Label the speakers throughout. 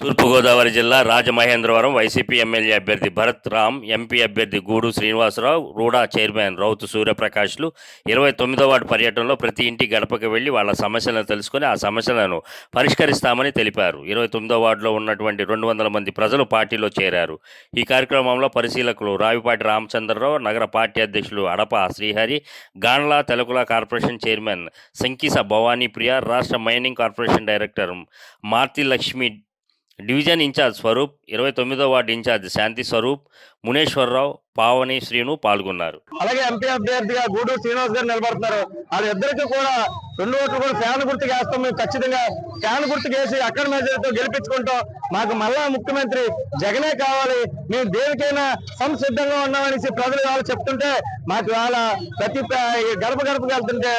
Speaker 1: తూర్పుగోదావరి జిల్లా Rajamahendravaram YCP MLA అభ్యర్థి Bharat Ram MP అభ్యర్థి గూడు శ్రీనివాసరావు రూడా చైర్మన్ రౌతు సూర్యప్రకాష్లు ఇరవై తొమ్మిదో వార్డు పర్యటనలో ప్రతి ఇంటి గడపకి వెళ్ళి వాళ్ళ సమస్యలను తెలుసుకుని ఆ సమస్యలను పరిష్కరిస్తామని తెలిపారు. ఇరవై తొమ్మిదో వార్డులో ఉన్నటువంటి రెండు వందల మంది ప్రజలు పార్టీలో చేరారు. ఈ కార్యక్రమంలో పరిశీలకులు రావిపాటి రామచంద్రరావు నగర పార్టీ అధ్యక్షులు అడప శ్రీహరి గాండ్ల తెలుగుల కార్పొరేషన్ చైర్మన్ సంకీస భవానీ ప్రియ రాష్ట్ర mining corporation director Marthi Lakshmi division in charge Swaroop ఇరవై తొమ్మిదో ward in charge Shanti Swaroop Muneswararao Pavani Srinu పాల్గొన్నారు.
Speaker 2: అలాగే ఎంపీ అభ్యర్థిగా గూడూరు శ్రీనివాస్ గారు నిలబడుతున్నారు. వాళ్ళిద్దరికి కూడా రెండు ఓట్లు కూడా ఫ్యాన్ గుర్తుకు వేస్తాం. మేము ఖచ్చితంగా ఫ్యాన్ గుర్తుకు వేసి అక్కడ మెజారిటీతో గెలిపించుకుంటాం మాకు మళ్ళా ముఖ్యమంత్రి జగనే కావాలి. మేము దేనికైనా సంసిద్ధంగా ఉన్నామనేసి ప్రజలు వాళ్ళు చెప్తుంటే మాకు వాళ్ళ ప్రతి గడప గడపకి వెళ్తుంటే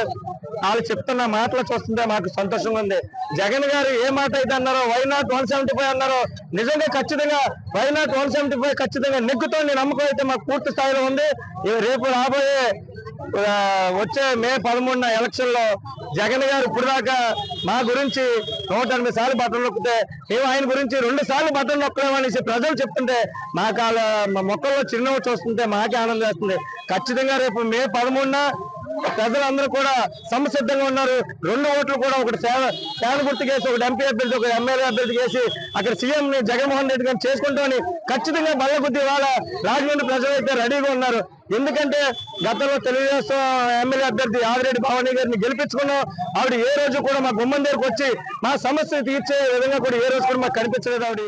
Speaker 2: వాళ్ళు చెప్తున్న మాటలు చూస్తుంటే మాకు సంతోషంగా ఉంది. జగన్ గారు ఏ మాట అయితే అన్నారో why not one seventy five అన్నారో నిజంగా ఖచ్చితంగా why not one seventy five ఖచ్చితంగా నెగ్గుతో నమ్మకం అయితే మాకు పూర్తి స్థాయిలో ఉంది. రేపు రాబోయే వచ్చే మే పదమూడున ఎలక్షన్లో జగన్ గారు ఇప్పుడు దాకా మా గురించి నూట ఎనభై సార్లు బట్టలు నొక్కితే మేము ఆయన గురించి రెండు సార్లు బట్టలు నొక్కలేమనేసి ప్రజలు చెప్తుంటే మాకు వాళ్ళ మా మొక్కల్లో చిరునవ్వు చూస్తుంటే మాకే ఆనందం వేస్తుంది. ఖచ్చితంగా రేపు మే పదమూడున ప్రజలందరూ కూడా సమసిద్ధంగా ఉన్నారు. రెండు ఓట్లు కూడా ఒకటి సేవ- సేవ గుర్తుకేసి ఒకటి ఎంపీ అభ్యర్థి ఒక ఎమ్మెల్యే అభ్యర్థి చేసి అక్కడ సీఎం ని జగన్మోహన్ రెడ్డి గారిని చేసుకుంటామని ఖచ్చితంగా బల్ల గుద్ది వాళ్ళ రాజమండ్రి ప్రజలు అయితే రెడీగా ఉన్నారు. ఎందుకంటే గతంలో తెలుగుదేశం ఎమ్మెల్యే అభ్యర్థి ఆదిరెడ్డి భవానీ గారిని గెలిపించుకున్నాం. ఆవిడ ఏ రోజు కూడా మా గుమ్మం దగ్గరకు వచ్చి మా సమస్య తీర్చే విధంగా కూడా ఏ రోజు కూడా మాకు కనిపించలేదు ఆవిడ.